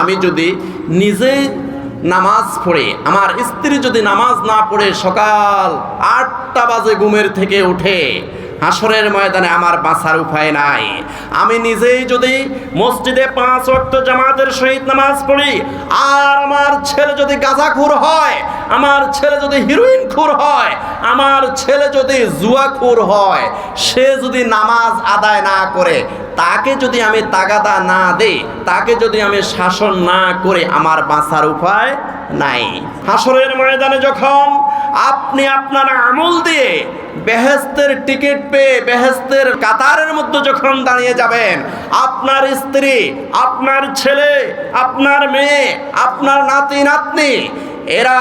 আমি যদি নিজে নামাজ পড়ে, আমার স্ত্রী যদি নামাজ না পড়ে সকাল আটটা বাজে ঘুমের থেকে উঠে হাসরের ময়দানে আমার বাঁচার উপায় নাই। আমি নিজেই যদি মসজিদে পাঁচ ওয়াক্ত জামাতের সহিত নামাজ পড়ি, আর আমার ছেলে যদি গাঁজাখুর হয়, আমার ছেলে যদি হিরোইন খুর হয় আমার ছেলে যদি জুয়াখুর হয়, সে যদি নামাজ আদায় না করে, তাকে যদি আমি তাগাদা না দেই, তাকে যদি আমি শাসন না করে, আমার বাঁচার উপায় নাই। হাসরের ময়দানে যখন আপনি আপনার আমল দিয়ে বেহেস্তের টিকিট পেয়ে বেহেস্তের কাতারের মধ্যে যখন দাঁড়িয়ে যাবেন, আপনার স্ত্রী, আপনার ছেলে, আপনার মেয়ে, আপনার নাতি নাতনি এরা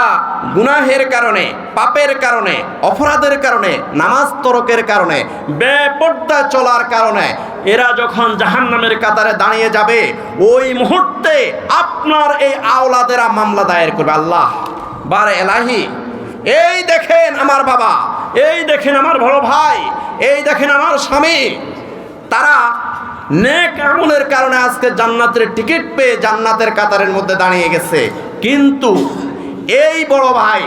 গুনাহের কারণে, পাপের কারণে, অপরাধের কারণে, নামাজ তরকের কারণে, বেপর্দা চলার কারণে এরা যখন জাহান্নামের কাতারে দাঁড়িয়ে যাবে, ওই মুহূর্তে আপনার এই আওলাদেরা মামলা দায়ের করবে। আল্লাহ, বারে এলাহি, এই দেখেন আমার বাবা, এই দেখেন আমার বড় ভাই, এই দেখেন আমার স্বামী। তারা নেক আমলের কারণে আজকে জান্নাতের টিকিট পেয়ে জান্নাতের কাতারের মধ্যে দাঁড়িয়ে গেছে। কিন্তু এই বড় ভাই,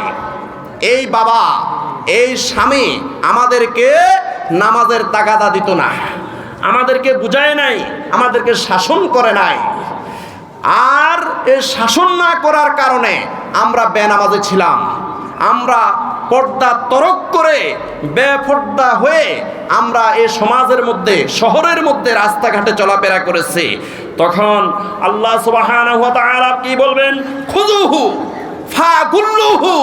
এই বাবা, এই স্বামী আমাদেরকে নামাজের তাগাদা দিত না। আমাদেরকে বুঝায় নাই, আমাদেরকে শাসন করে নাই। আর এ শাসন না করার কারণে আমরা বেনামাজে ছিলাম। আমরা পর্দা তরক করে, বেপর্দা হয়ে আমরা এ সমাজের মধ্যে, শহরের মধ্যে রাস্তাঘাটে চলাফেরা করেছি। তখন আল্লাহ তাআলা কি বলবেন? খুযুহু! ফাগুল্লুহু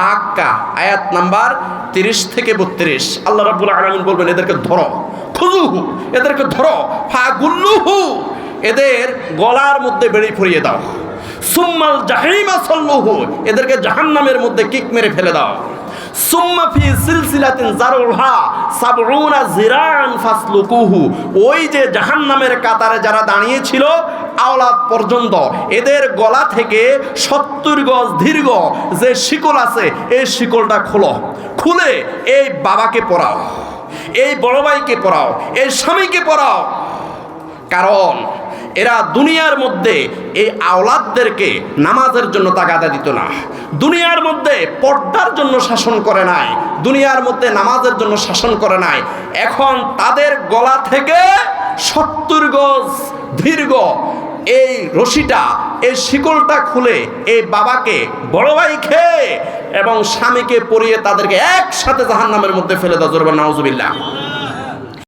হাক্কা নাম্বার 30 থেকে 32 আল্লাহ রাব্বুল আলামিন বলবেন, এদেরকে ধরো এদেরকে ধরো ফাগুল্লুহু এদের গলার মধ্যে বেড়ি ফুরিয়ে দাও। সুম্মাল জাহিমা সল্লুহু, এদেরকে জাহান্নামের মধ্যে কিক মেরে ফেলে দাও। সুম্মা ফি সিলসিলাতিন জারুহা সাবউনা জিরান ফাসলুকুহু। ওই যে জাহান্নামের কাতারে যারা দাঁড়িয়ে ছিল আওলাদ পর্যন্ত, এদের গলা থেকে সত্তর গজ দীর্ঘ যে শিকল আছে, এই শিকলটা খোলো। খুলে এই বাবাকে পড়াও এই বড় ভাইকে পড়াও এই স্বামীকে পড়াও কারণ এরা দুনিয়ার মধ্যে এই আওলাদদেরকে নামাজের জন্য তাগাদা দিত না। দুনিয়ার মধ্যে পর্দার জন্য শাসন করে নাই, দুনিয়ার মধ্যে নামাজের জন্য শাসন করে নাই। এখন তাদের গলা থেকে সত্তর গজ দীর্ঘ এই রশিটা, এই শিকলটা খুলে এই বাবাকে, বড় ভাই খেয়ে এবং স্বামীকে পরিয়ে তাদেরকে একসাথে জাহান্নামের মধ্যে ফেলে দেওয়া জরুরি নাউজুবিল্লাহ।